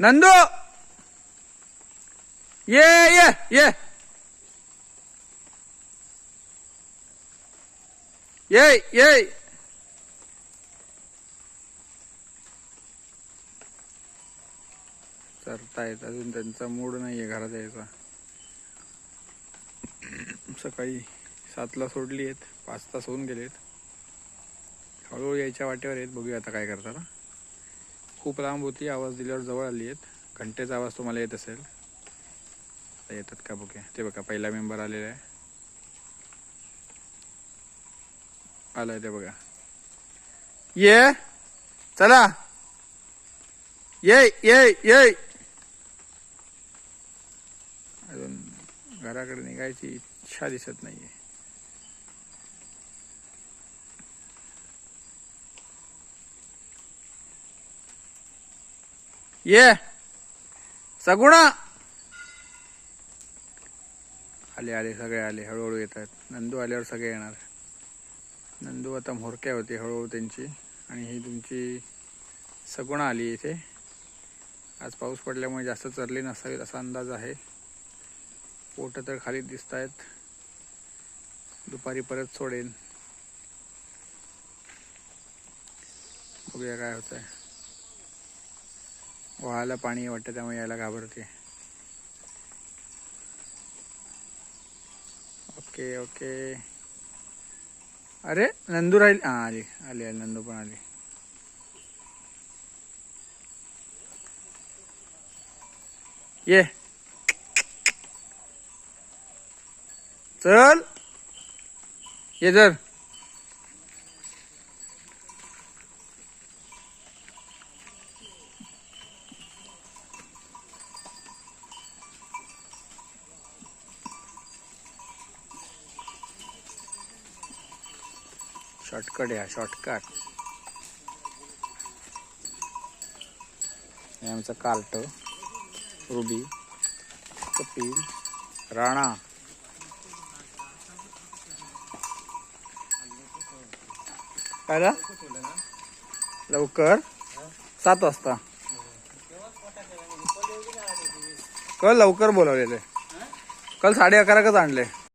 नंदू ये ये ये ये ये चरतायत अजून त्यांचा मूड नाहीये घरात यायचा सकाळी सातला सोडली आहेत पाच तास होऊन गेलेत हळूहळू यायच्या वाटेवर आहेत बघूया आता काय करताना खूप लांब होती आवाज दिल्यावर जवळ आली आहेत. घंटेचा आवाज तुम्हाला येत असेल. येतात का बघूया. ते बघा पहिला मेंबर आलेला आहे. आलाय ते बघा. ये चला. ये ये ये. अजून घराकडे निघायची इच्छा दिसत नाहीये. ये सगुणा. आले आले सगळे आले हळूहळू येत आहेत. नंदू आल्यावर सगळे येणार. नंदू आता म्होरक्या होती हळूहळू त्यांची. आणि ही तुमची सगुणा आली इथे. आज पाऊस पडल्यामुळे जास्त चरली नसावीत असा अंदाज आहे. पोट तर खाली दिसत आहेत. दुपारी परत सोडेन. बघूया काय होतंय. व्हायला पाणी वाटतं त्यामुळे यायला घाबरते. Okay okay. अरे नंदू राहील हा आली आली आली नंदू पण आली. ये. चल. ये जर. शॉर्टकट या शॉर्टकट. हे आमचं कार्ट रुबी कपिल राणा. काय लवकर? सात वाजता. कल लवकर बोलावलेले. कल साडे अकराकच आणले.